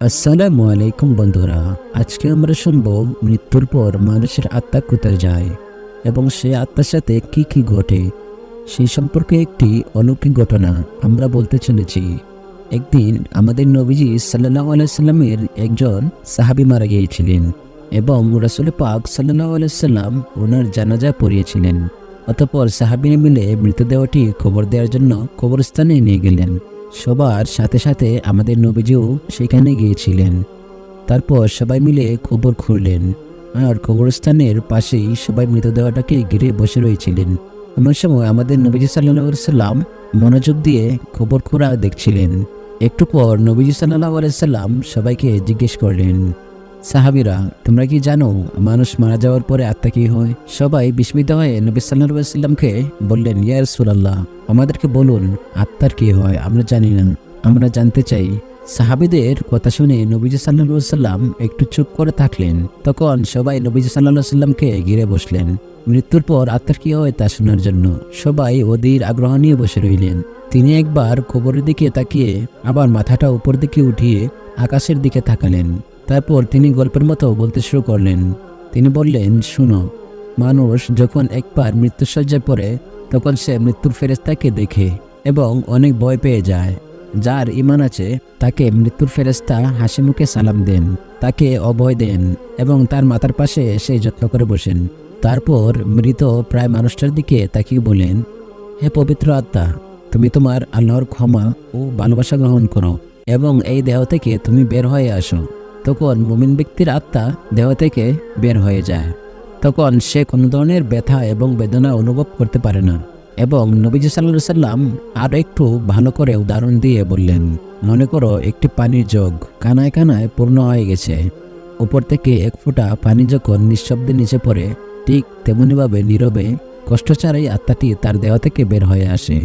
আসসালামু আলাইকুম বন্ধুরা, আজকে আমরা শুনব মৃত্যুর পর মানুষের আত্মা কোথায় যায় এবং সে আত্মার সাথে কি কি ঘটে। সেই সম্পর্কে একটি অলৌকিক ঘটনা আমরা বলতে চলেছি। একদিন আমাদের নবীজি সাল্লাহ আলাইসাল্লামের একজন সাহাবি মারা গিয়েছিলেন এবং রাসুল পাক সাল্লাহ আলাইসাল্লাম ওনার জানাজা পড়িয়েছিলেন। অতপর সাহাবিনে মিলে মৃতদেহটি খবর দেওয়ার জন্য কবরস্থানে নিয়ে গেলেন। সবার সাথে সাথে আমাদের নবীজিও সেখানে গিয়েছিলেন। তারপর সবাই মিলে খবর খুঁড়লেন আর কবরস্থানের পাশেই সবাই মৃতদেহটাকে ঘিরে বসে রয়েছিলেন। এমন সময় আমাদের নবীজি সাল্লাম মনোযোগ দিয়ে খবর খোঁড়া দেখছিলেন। একটু পর নবীজি সাল্লাহ আলাইসাল্লাম সবাইকে জিজ্ঞেস করলেন সাহাবিরা, তোমরা কি জানো, মানুষ মারা যাওয়ার পরে আত্মা কি হয়? সবাই বিস্মিত হয়ে নবী সাল্লাহ সাল্লামকে বললেন, ইয়া রাসূলুল্লাহ, আমাদেরকে বলুন, আত্মার কি হয়? আমরা জানি না। আমরা জানতে চাই। সাহাবিদের কথা শুনে নবীজি সাল্লাহ সাল্লাম একটু চুপ করে থাকলেন। তখন সবাই নবীজি সাল্লাহ সাল্লামকে ঘিরে বসলেন। মৃত্যুর পর আত্মার কি হয় তা শোনার জন্য সবাই অধীর আগ্রহ নিয়ে বসে রইলেন। তিনি একবার কবরের দিকে তাকিয়ে আবার মাথাটা উপর দিকে উঠিয়ে আকাশের দিকে তাকালেন। তারপর তিনি গল্পের মতো বলতে শুরু করলেন। তিনি বললেন, শুনো, মানুষ যখন একবার মৃত্যুসজ্জায় পড়ে, তখন সে মৃত্যুর ফেরেস্তাকে দেখে এবং অনেক ভয় পেয়ে যায়। যার ইমান আছে, তাকে মৃত্যুর ফেরেস্তা হাসি মুখে সালাম দেন, তাকে অভয় দেন এবং তার মাথার পাশে সে যত্ন করে বসেন। তারপর মৃত প্রায় মানুষটার দিকে তাকিয়ে বলেন হে পবিত্র আত্মা, তুমি তোমার আল্লাহর ক্ষমা ও ভালোবাসা গ্রহণ করো এবং এই দেহ থেকে তুমি বের হয়ে আসো। তখন মুমিন ব্যক্তির আত্মা দেহ থেকে বের হয়ে যায়। তখন সে কোনো ধরনের ব্যথা এবং বেদনা অনুভব করতে পারে না এবং নবীজি সাল্লা সাল্লাম আরও একটু ভালো করে উদাহরণ দিয়ে বললেন, মনে করো একটি পানির জগ কানায় কানায় পূর্ণ হয়ে গেছে। উপর থেকে এক ফোঁটা পানি যখন নিঃশব্দে নিচে পড়ে, ঠিক তেমনিভাবে নীরবে কষ্ট ছাড়াই আত্মাটি তার দেহ থেকে বের হয়ে আসে।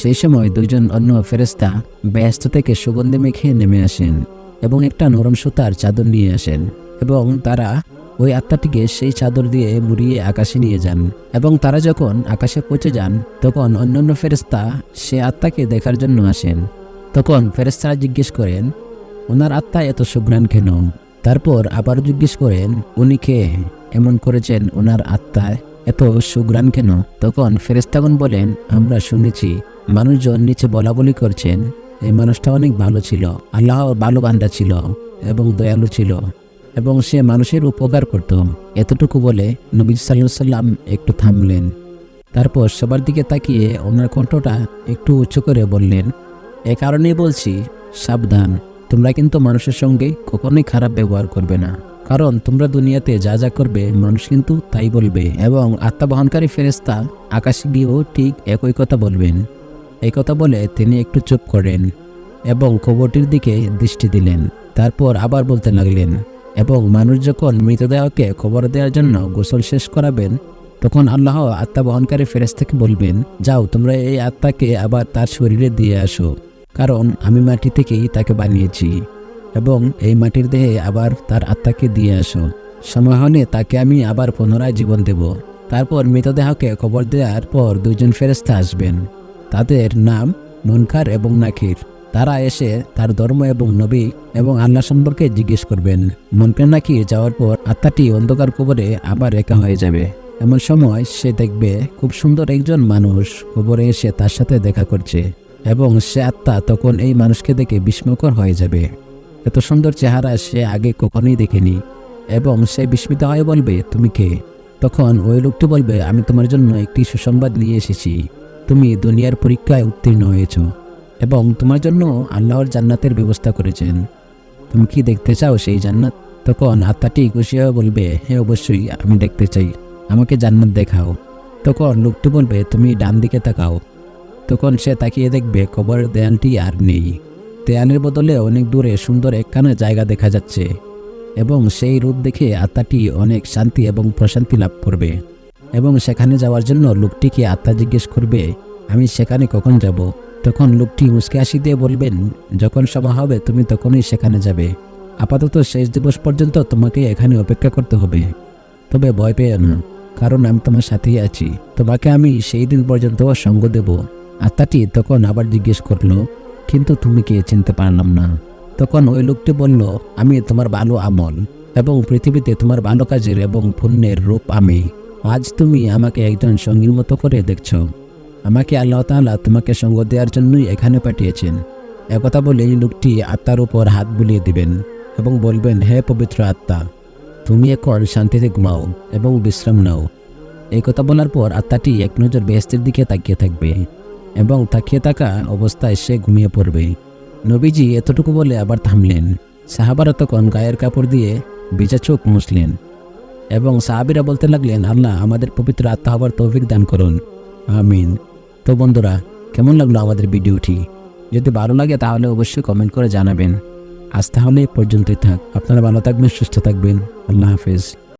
সেই সময় দুজন অন্য ফেরেস্তা ব্যস্ত থেকে সুগন্ধি মেখে নেমে আসেন। এবং একটা নরম সুতার চাদর নিয়ে আসেন এবং তারা ওই আত্মাটিকে সেই চাদর দিয়ে মুড়িয়ে আকাশে নিয়ে যান এবং তারা যখন আকাশে পৌঁছে যান, তখন অন্যান্য ফেরেস্তা সে আত্মাকে দেখার জন্য আসেন। তখন ফেরেস্তারা জিজ্ঞেস করেন, ওনার আত্মা এত সুঘ্রাণ কেন? তারপর আবার জিজ্ঞেস করেন, উনি কে? এমন করেছেন ওনার আত্মায় এত সুঘ্রাণ কেন? তখন ফেরেস্তাগণ বলেন, আমরা শুনেছি, মানুষজন নিচে বলা বলি করছেন। এই মানুষটা অনেক ভালো ছিল। আল্লাহ ভালো বান্দা ছিল এবং দয়ালু ছিল এবং সে মানুষের উপকার করত। এতটুকু বলে নবী সাল্লাহ সাল্লাম একটু থামলেন। তারপর সবার দিকে তাকিয়ে ওনার কণ্ঠটা একটু উঁচু করে বললেন, এ কারণেই বলছি, সাবধান। তোমরা কিন্তু মানুষের সঙ্গে কখনোই খারাপ ব্যবহার করবে না। কারণ তোমরা দুনিয়াতে যা যা করবে, মানুষ কিন্তু তাই বলবে এবং আত্মা বহনকারী ফেরেস্তা আকাশে গিয়েও ঠিক একই কথা বলবেন। কথা বলে তিনি একটু চুপ করেন এবং কবরটির দিকে দৃষ্টি দিলেন। তারপর আবার বলতে লাগলেন, এবং মানুষ যখন মৃতদেহকে কবর দেওয়ার জন্য গোসল শেষ করাবেন, তখন আল্লাহ আত্মা বহনকারী ফেরেস্তাকে বলবেন, যাও, তোমরা এই আত্মাকে আবার তার শরীরে দিয়ে আসো, কারণ আমি মাটি থেকেই তাকে বানিয়েছি এবং এই মাটির দেহে আবার তার আত্মাকে দিয়ে আসো। সময় হলে তাকে আমি আবার পুনরায় জীবন দেব। তারপর মৃতদেহকে কবর দেওয়ার পর দুজন ফেরেস্তা আসবেন। তাদের নাম মুনকার এবং নাখির। তারা এসে তার ধর্ম এবং নবী এবং আল্লাহ সম্পর্কে জিজ্ঞেস করবেন। মনকার নাকির যাওয়ার পর আত্মাটি অন্ধকার কবরে আবার একা হয়ে যাবে। এমন সময় সে দেখবে খুব সুন্দর একজন মানুষ কবরে এসে তার সাথে দেখা করছে এবং সে আত্মা তখন এই মানুষকে দেখে বিস্ময়কর হয়ে যাবে। এত সুন্দর চেহারা সে আগে কখনোই দেখেনি এবং সে বিস্মিত হয়ে বলবে, তুমি কে? তখন ওই লোকটি বলবে, আমি তোমার জন্য একটি সুসংবাদ নিয়ে এসেছি। তুমি দুনিয়ার পরীক্ষায় উত্তীর্ণ হয়েছ এবং তোমার জন্য আল্লাহর জান্নাতের ব্যবস্থা করেছেন। তুমি কি দেখতে চাও সেই জান্নাত? তখন খুশি হয়ে বলবে হ্যাঁ অবশ্যই, আমি দেখতে চাই। আমাকে জান্নাত দেখাও। তখন লোকটি বলবে, তুমি ডান দিকে তাকাও। তখন সে তাকিয়ে দেখবে, কবর দেয়ালটি আর নেই। দেয়ালের বদলে অনেক দূরে সুন্দর একখানা জায়গা দেখা যাচ্ছে এবং সেই রূপ দেখে আত্মাটি অনেক শান্তি এবং প্রশান্তি লাভ করবে। এবং সেখানে যাওয়ার জন্য লোকটিকে আত্মা জিজ্ঞেস করবে, আমি সেখানে কখন যাব? তখন লোকটি মুসকে হাসি দিয়ে বলবেন, যখন সময় হবে, তুমি তখনই সেখানে যাবে। আপাতত শেষ দিবস পর্যন্ত তোমাকে এখানে অপেক্ষা করতে হবে। তবে ভয় পেয়ে না, কারণ আমি তোমার সাথেই আছি। তোমাকে আমি সেই দিন পর্যন্ত সঙ্গ দেব। আত্মাটি তখন আবার জিজ্ঞেস করল, কিন্তু তুমি কে চিনতে পারলাম না? তখন ওই লোকটি বলল, আমি তোমার ভালো আমল এবং পৃথিবীতে তোমার ভালো কাজের এবং পুণ্যের রূপ আমি। আজ তুমি আমাকে একজন সঙ্গীর মতো করে দেখছ। আমাকে আল্লাহ তাআলা তোমাকে সঙ্গ দেওয়ার জন্যই এখানে পাঠিয়েছেন। একথা বলে লোকটি আত্মার উপর হাত বুলিয়ে দিবেন এবং বলবেন, হে পবিত্র আত্মা, তুমি এখন শান্তিতে ঘুমাও এবং বিশ্রাম নাও। এই কথা বলার পর আত্মাটি এক নজর বেহেস্তের দিকে তাকিয়ে থাকবে এবং তাকিয়ে থাকা অবস্থায় সে ঘুমিয়ে পড়বে। নবীজি এতটুকু বলে আবার থামলেন। সাহাবারা তখন গায়ের কাপড় দিয়ে ভিজা চোখ মুছলেন। এবং সাহাবিরা বলতে লাগলেন, আল্লাহ আমাদের পবিত্র আত্মা হবার তৌফিক দান করুন। আমিন। তো বন্ধুরা, কেমন লাগল আমাদের ভিডিওটি? যদি ভালো লাগে তাহলে অবশ্যই কমেন্ট করে জানাবেন। আজ তাহলে পর্যন্তই থাক। আপনারা ভালো থাকবেন, সুস্থ থাকবেন। আল্লাহ হাফেজ।